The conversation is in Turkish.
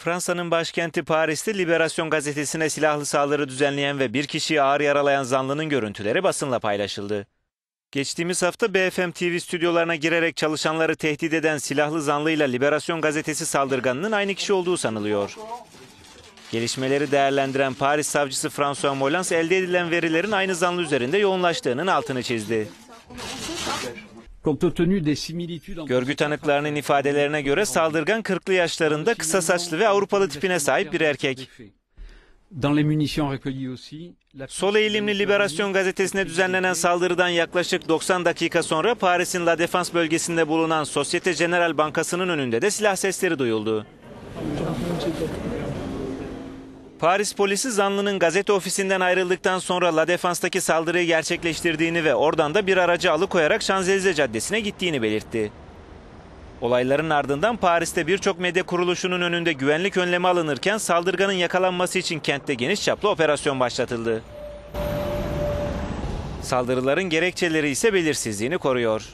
Fransa'nın başkenti Paris'te Liberasyon gazetesine silahlı saldırı düzenleyen ve bir kişiyi ağır yaralayan zanlının görüntüleri basınla paylaşıldı. Geçtiğimiz hafta BFM TV stüdyolarına girerek çalışanları tehdit eden silahlı zanlıyla Liberasyon gazetesi saldırganının aynı kişi olduğu sanılıyor. Gelişmeleri değerlendiren Paris savcısı François Molins elde edilen verilerin aynı zanlı üzerinde yoğunlaştığının altını çizdi. Görgü tanıklarının ifadelerine göre saldırgan 40'lı yaşlarında kısa saçlı ve Avrupalı tipine sahip bir erkek. Sol eğilimli Liberasyon gazetesine düzenlenen saldırıdan yaklaşık 90 dakika sonra Paris'in La Défense bölgesinde bulunan Societe Generale Bankası'nın önünde de silah sesleri duyuldu. Paris polisi zanlının gazete ofisinden ayrıldıktan sonra La Défense'daki saldırıyı gerçekleştirdiğini ve oradan da bir aracı alıkoyarak Şanzelize Caddesi'ne gittiğini belirtti. Olayların ardından Paris'te birçok medya kuruluşunun önünde güvenlik önlemi alınırken saldırganın yakalanması için kentte geniş çaplı operasyon başlatıldı. Saldırıların gerekçeleri ise belirsizliğini koruyor.